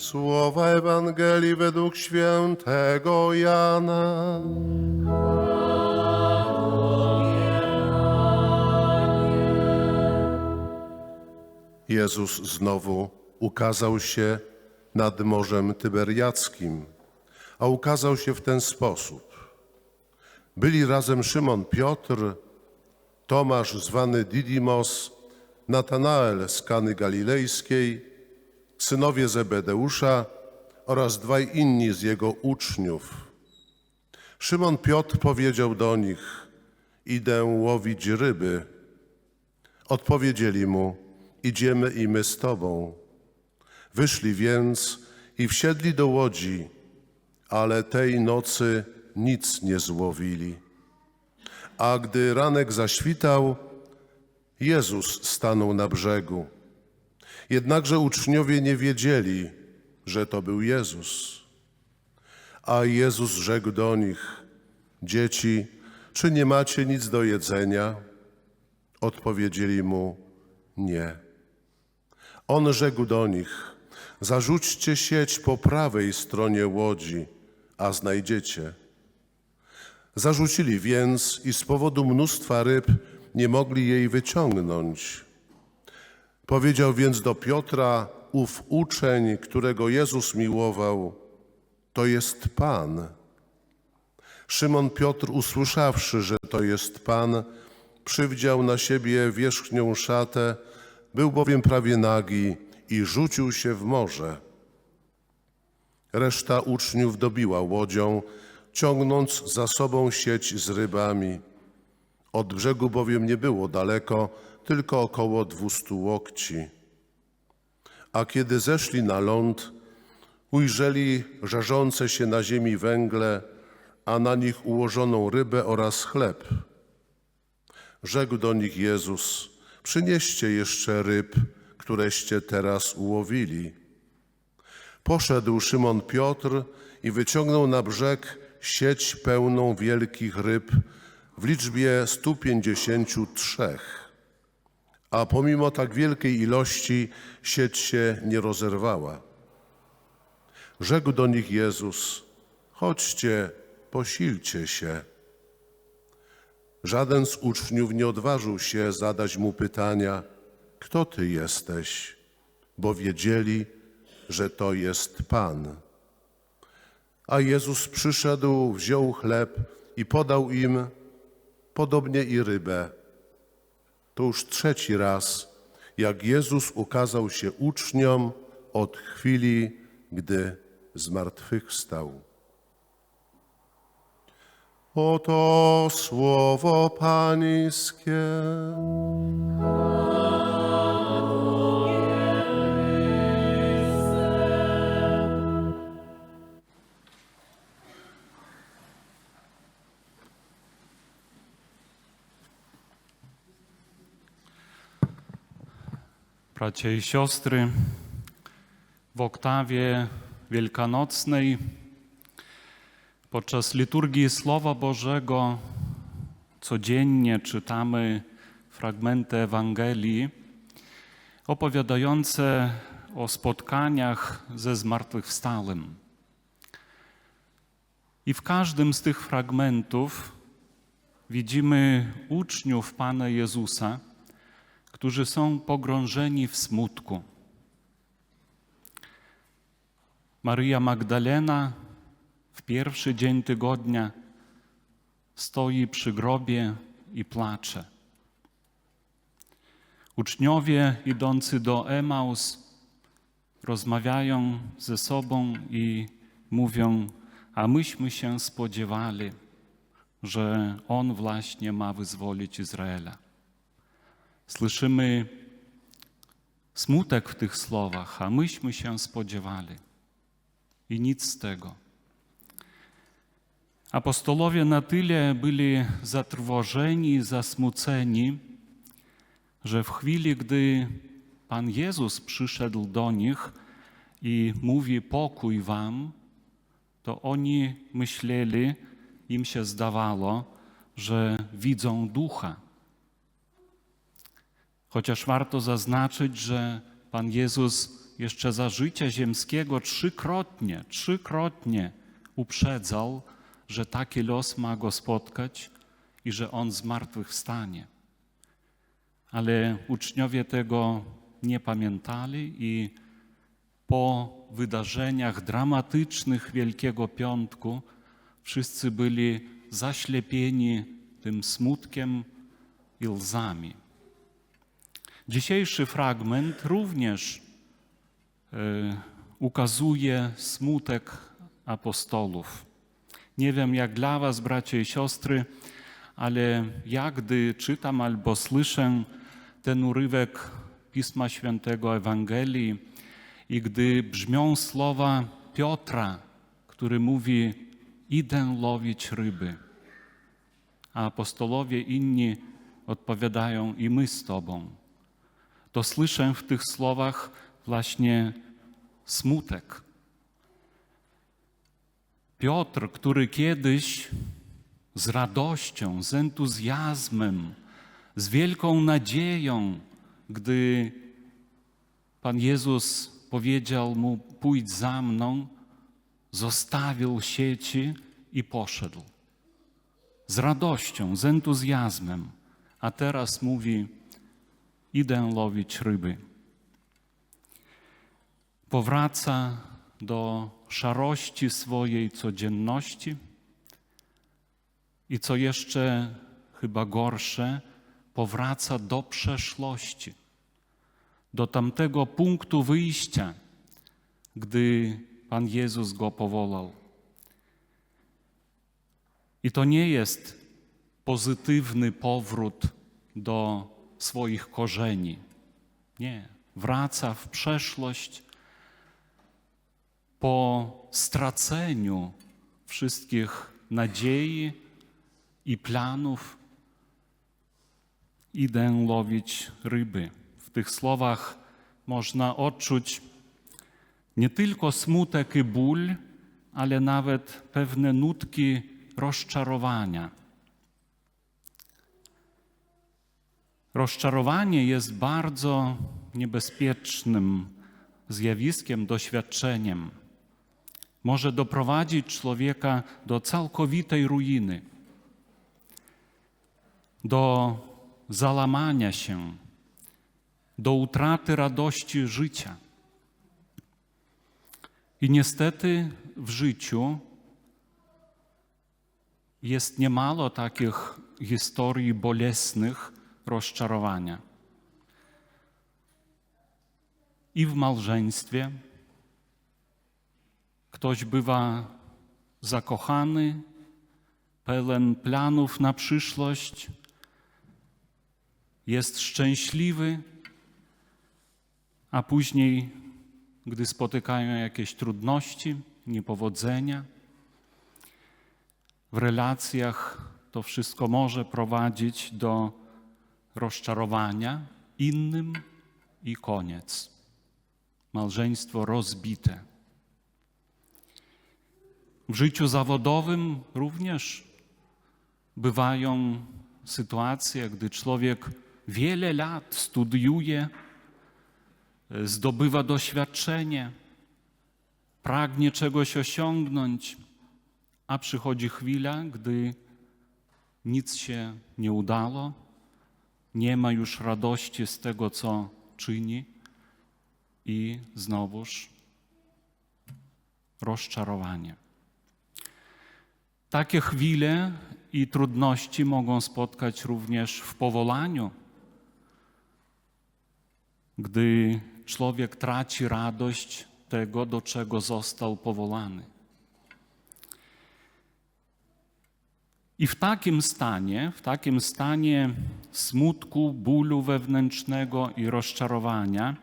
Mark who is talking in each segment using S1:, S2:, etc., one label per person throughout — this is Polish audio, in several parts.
S1: Słowa Ewangelii według świętego Jana. Jezus znowu ukazał się nad Morzem Tyberiackim, a ukazał się w ten sposób. Byli razem Szymon Piotr, Tomasz zwany Didymos, Natanael z Kany Galilejskiej, synowie Zebedeusza oraz dwaj inni z jego uczniów. Szymon Piotr powiedział do nich: Idę łowić ryby. Odpowiedzieli mu: Idziemy i my z tobą. Wyszli więc i wsiedli do łodzi, ale tej nocy nic nie złowili. A gdy ranek zaświtał, Jezus stanął na brzegu. Jednakże uczniowie nie wiedzieli, że to był Jezus. A Jezus rzekł do nich: Dzieci, czy nie macie nic do jedzenia? Odpowiedzieli mu: Nie. On rzekł do nich: Zarzućcie sieć po prawej stronie łodzi, a znajdziecie. Zarzucili więc i z powodu mnóstwa ryb nie mogli jej wyciągnąć. Powiedział więc do Piotra ów uczeń, którego Jezus miłował: To jest Pan. Szymon Piotr, usłyszawszy, że to jest Pan, przywdział na siebie wierzchnią szatę, był bowiem prawie nagi i rzucił się w morze. Reszta uczniów dobiła łodzią, ciągnąc za sobą sieć z rybami. Od brzegu bowiem nie było daleko, tylko około dwustu łokci. A kiedy zeszli na ląd, ujrzeli żarzące się na ziemi węgle, a na nich ułożoną rybę oraz chleb. Rzekł do nich Jezus: Przynieście jeszcze ryb, któreście teraz ułowili. Poszedł Szymon Piotr i wyciągnął na brzeg sieć pełną wielkich ryb w liczbie 153. A pomimo tak wielkiej ilości sieć się nie rozerwała. Rzekł do nich Jezus: Chodźcie, posilcie się. Żaden z uczniów nie odważył się zadać mu pytania: Kto ty jesteś? Bo wiedzieli, że to jest Pan. A Jezus przyszedł, wziął chleb i podał im, podobnie i rybę. To już trzeci raz, jak Jezus ukazał się uczniom od chwili, gdy zmartwychwstał. Oto słowo Pańskie.
S2: Bracia i siostry, w oktawie wielkanocnej podczas liturgii Słowa Bożego codziennie czytamy fragmenty Ewangelii opowiadające o spotkaniach ze zmartwychwstałym. I w każdym z tych fragmentów widzimy uczniów Pana Jezusa, którzy są pogrążeni w smutku. Maryja Magdalena w pierwszy dzień tygodnia stoi przy grobie i płacze. Uczniowie idący do Emaus rozmawiają ze sobą i mówią, a myśmy się spodziewali, że On właśnie ma wyzwolić Izraela. Słyszymy smutek w tych słowach, a myśmy się spodziewali. I nic z tego. Apostolowie na tyle byli zatrwożeni, zasmuceni, że w chwili, gdy Pan Jezus przyszedł do nich i mówi pokój wam, to oni myśleli, im się zdawało, że widzą ducha. Chociaż warto zaznaczyć, że Pan Jezus jeszcze za życia ziemskiego trzykrotnie, trzykrotnie uprzedzał, że taki los ma go spotkać i że on zmartwychwstanie. Ale uczniowie tego nie pamiętali i po wydarzeniach dramatycznych Wielkiego Piątku wszyscy byli zaślepieni tym smutkiem i łzami. Dzisiejszy fragment również e, ukazuje smutek apostolów. Nie wiem jak dla Was, bracia i siostry, ale ja gdy czytam albo słyszę ten urywek Pisma Świętego Ewangelii i gdy brzmią słowa Piotra, który mówi: Idę łowić ryby, a apostolowie inni odpowiadają: I my z Tobą, to słyszę w tych słowach właśnie smutek. Piotr, który kiedyś z radością, z entuzjazmem, z wielką nadzieją, gdy Pan Jezus powiedział mu: Pójdź za mną, zostawił sieci i poszedł. Z radością, z entuzjazmem, a teraz mówi: Idę łowić ryby. Powraca do szarości swojej codzienności i co jeszcze chyba gorsze, powraca do przeszłości, do tamtego punktu wyjścia, gdy Pan Jezus go powołał. I to nie jest pozytywny powrót do swoich korzeni. Nie, wraca w przeszłość po straceniu wszystkich nadziei i planów. Idę łowić ryby. W tych słowach można odczuć nie tylko smutek i ból, ale nawet pewne nutki rozczarowania. Rozczarowanie jest bardzo niebezpiecznym zjawiskiem, doświadczeniem. Może doprowadzić człowieka do całkowitej ruiny, do załamania się, do utraty radości życia. I niestety w życiu jest niemało takich historii bolesnych rozczarowania. I w małżeństwie ktoś bywa zakochany, pełen planów na przyszłość, jest szczęśliwy, a później, gdy spotykają jakieś trudności, niepowodzenia, w relacjach to wszystko może prowadzić do rozczarowania innym i koniec. Małżeństwo rozbite. W życiu zawodowym również bywają sytuacje, gdy człowiek wiele lat studiuje, zdobywa doświadczenie, pragnie czegoś osiągnąć, a przychodzi chwila, gdy nic się nie udało, nie ma już radości z tego, co czyni, i znowuż rozczarowanie. Takie chwile i trudności mogą spotkać również w powołaniu, gdy człowiek traci radość tego, do czego został powołany. I w takim stanie, w takim stanie smutku, bólu wewnętrznego i rozczarowania,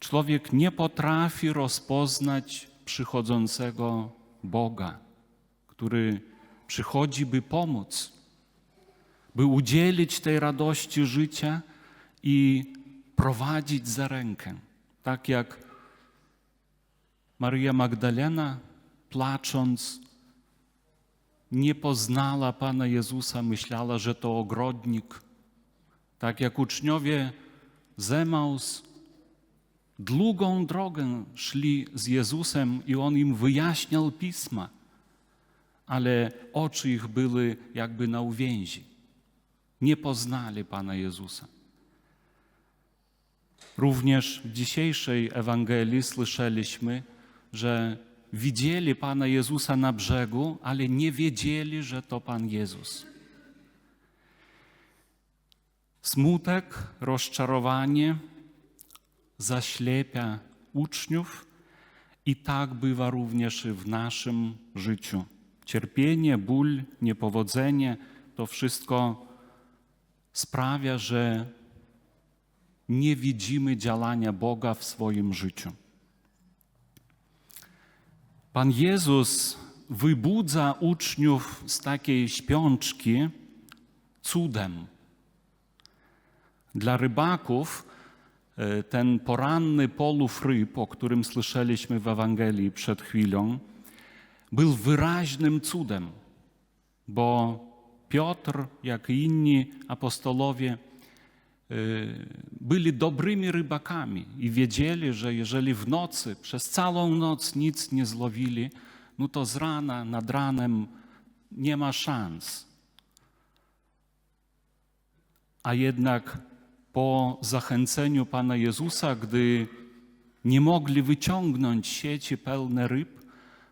S2: człowiek nie potrafi rozpoznać przychodzącego Boga, który przychodzi, by pomóc, by udzielić tej radości życia i prowadzić za rękę. Tak jak Maria Magdalena, płacząc, nie poznała Pana Jezusa, myślała, że to ogrodnik. Tak jak uczniowie z Emaus Długą drogę szli z Jezusem i On im wyjaśniał pisma, ale oczy ich były jakby na uwięzi. Nie poznali Pana Jezusa. Również w dzisiejszej Ewangelii słyszeliśmy, że widzieli Pana Jezusa na brzegu, ale nie wiedzieli, że to Pan Jezus. Smutek, rozczarowanie zaślepia uczniów i tak bywa również w naszym życiu. Cierpienie, ból, niepowodzenie to wszystko sprawia, że nie widzimy działania Boga w swoim życiu. Pan Jezus wybudza uczniów z takiej śpiączki cudem. Dla rybaków e, ten poranny polów ryb, o którym słyszeliśmy w Ewangelii przed chwilą, był wyraźnym cudem, bo Piotr, jak i inni apostolowie, byli dobrymi rybakami i wiedzieli, że jeżeli w nocy, przez całą noc nic nie złowili, no to z rana, nad ranem nie ma szans. A jednak po zachęceniu Pana Jezusa, gdy nie mogli wyciągnąć sieci pełne ryb,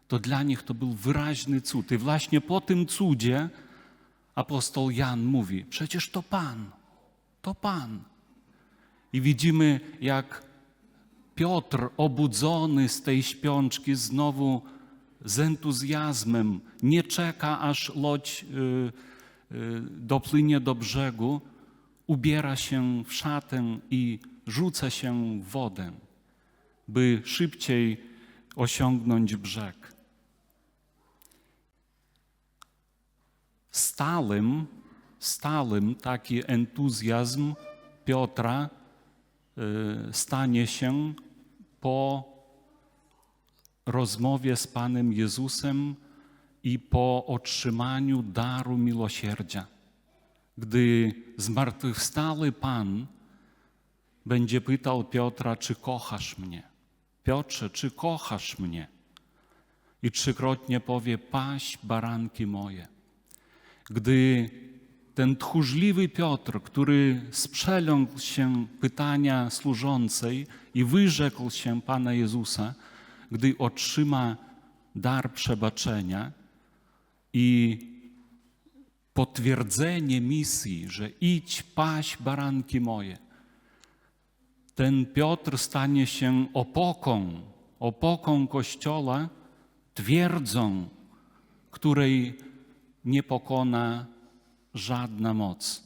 S2: to dla nich to był wyraźny cud. I właśnie po tym cudzie apostoł Jan mówi: Przecież to Pan, to Pan. I widzimy, jak Piotr, obudzony z tej śpiączki, znowu z entuzjazmem nie czeka, aż lodź y, y, dopłynie do brzegu, ubiera się w szatę i rzuca się w wodę, by szybciej osiągnąć brzeg. Stałym, stałym taki entuzjazm Piotra y, stanie się po rozmowie z Panem Jezusem i po otrzymaniu daru miłosierdzia. Gdy zmartwychwstały Pan będzie pytał Piotra, czy kochasz mnie? Piotrze, czy kochasz mnie? I trzykrotnie powie, paś baranki moje. Gdy ten tchórzliwy Piotr, który sprzelągł się pytania służącej i wyrzekł się Pana Jezusa, gdy otrzyma dar przebaczenia i potwierdzenie misji, że idź paść baranki moje, ten Piotr stanie się opoką, opoką Kościoła, twierdzą, której nie pokona żadna moc.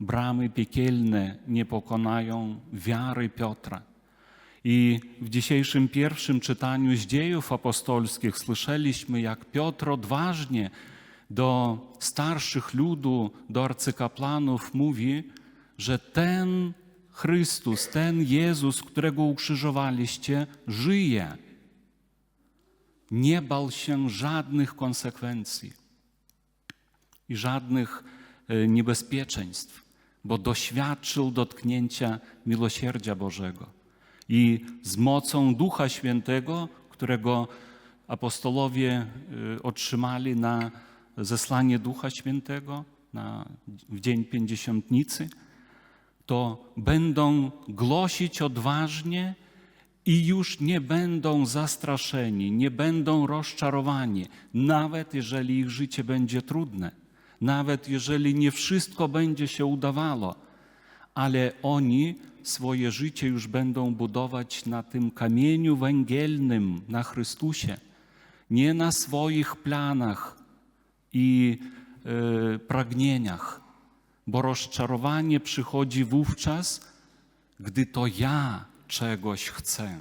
S2: Bramy piekielne nie pokonają wiary Piotra. I w dzisiejszym pierwszym czytaniu z dziejów apostolskich słyszeliśmy, jak Piotr odważnie do starszych ludu, do arcykaplanów mówi, że ten Chrystus, ten Jezus, którego ukrzyżowaliście, żyje. Nie bał się żadnych konsekwencji i żadnych e, niebezpieczeństw, bo doświadczył dotknięcia miłosierdzia Bożego. I z mocą Ducha Świętego, którego apostolowie e, otrzymali na zesłanie Ducha Świętego na, w dzień pięćdziesiątnicy, to będą głosić odważnie i już nie będą zastraszeni, nie będą rozczarowani, nawet jeżeli ich życie będzie trudne, nawet jeżeli nie wszystko będzie się udawało, ale oni swoje życie już będą budować na tym kamieniu węgielnym, na Chrystusie, nie na swoich planach i e, pragnieniach, bo rozczarowanie przychodzi wówczas, gdy to ja czegoś chcę.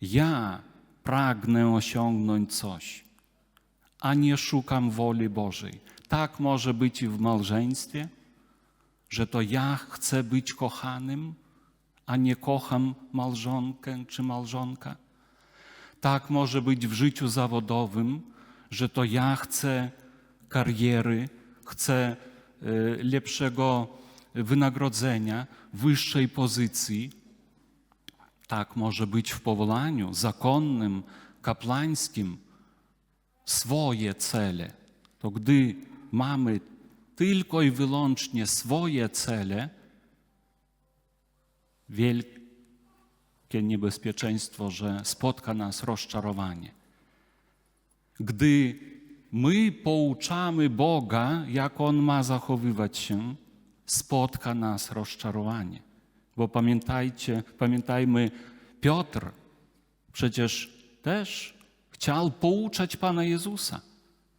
S2: Ja pragnę osiągnąć coś, a nie szukam woli Bożej. Tak może być i w małżeństwie, że to ja chcę być kochanym, a nie kocham małżonkę czy małżonka. Tak może być w życiu zawodowym, że to ja chcę kariery, chcę e, lepszego wynagrodzenia, wyższej pozycji, Tak może być w powołaniu zakonnym, kapłańskim, swoje cele. To gdy mamy tylko i wyłącznie swoje cele, wielkie niebezpieczeństwo, że spotka nas rozczarowanie. Gdy my pouczamy Boga, jak On ma zachowywać się, spotka nas rozczarowanie. Bo pamiętajcie, pamiętajmy, Piotr przecież też chciał pouczać Pana Jezusa.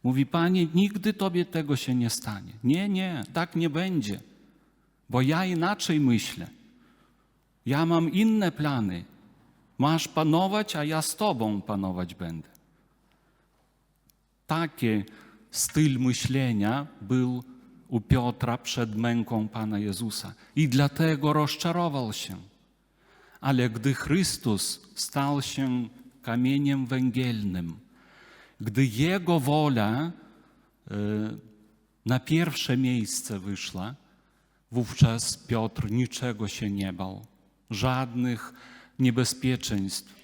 S2: Mówi, Panie, nigdy Tobie tego się nie stanie. Nie, nie, tak nie będzie, bo ja inaczej myślę. Ja mam inne plany. Masz panować, a ja z Tobą panować będę. Taki styl myślenia był u Piotra przed męką Pana Jezusa i dlatego rozczarował się. Ale gdy Chrystus stał się kamieniem węgielnym, gdy Jego wola e, na pierwsze miejsce wyszła, wówczas Piotr niczego się nie bał, żadnych niebezpieczeństw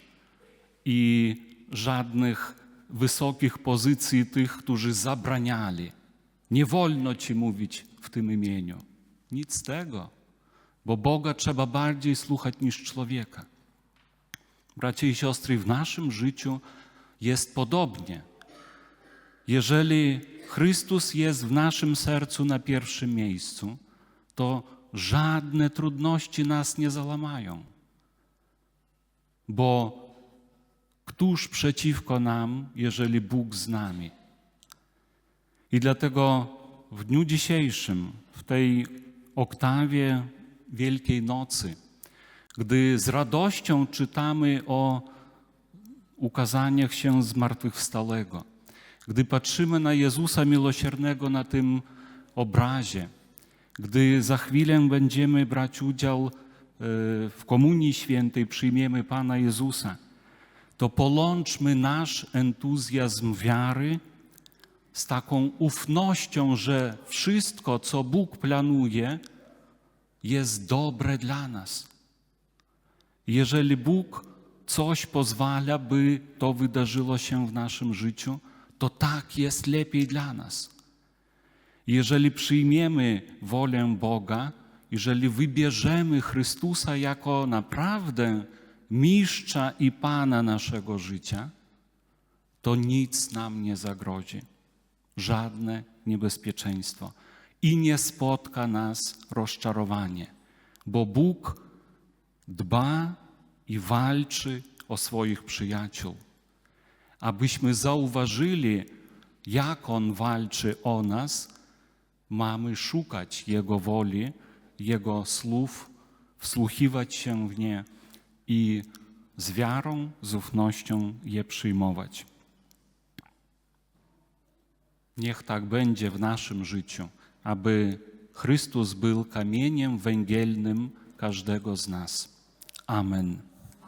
S2: i żadnych wysokich pozycji tych, którzy zabraniali. Nie wolno ci mówić w tym imieniu. Nic z tego, bo Boga trzeba bardziej słuchać niż człowieka. Bracia i siostry, w naszym życiu jest podobnie. Jeżeli Chrystus jest w naszym sercu na pierwszym miejscu, to żadne trudności nas nie załamają. Bo któż przeciwko nam, jeżeli Bóg z nami? I dlatego w dniu dzisiejszym, w tej oktawie Wielkiej Nocy, gdy z radością czytamy o ukazaniach się zmartwychwstałego, gdy patrzymy na Jezusa Miłosiernego na tym obrazie, gdy za chwilę będziemy brać udział e, w Komunii Świętej, przyjmiemy Pana Jezusa, to połączmy nasz entuzjazm wiary z taką ufnością, że wszystko, co Bóg planuje, jest dobre dla nas. Jeżeli Bóg coś pozwala, by to wydarzyło się w naszym życiu, to tak jest lepiej dla nas. Jeżeli przyjmiemy wolę Boga, jeżeli wybierzemy Chrystusa jako naprawdę mistrza i pana naszego życia, to nic nam nie zagrozi, żadne niebezpieczeństwo i nie spotka nas rozczarowanie, bo Bóg dba i walczy o swoich przyjaciół. Abyśmy zauważyli, jak On walczy o nas, mamy szukać Jego woli, Jego słów, wsłuchiwać się w nie i z wiarą, z ufnością je przyjmować. Niech tak będzie w naszym życiu, aby Chrystus był kamieniem węgielnym każdego z nas. Amen.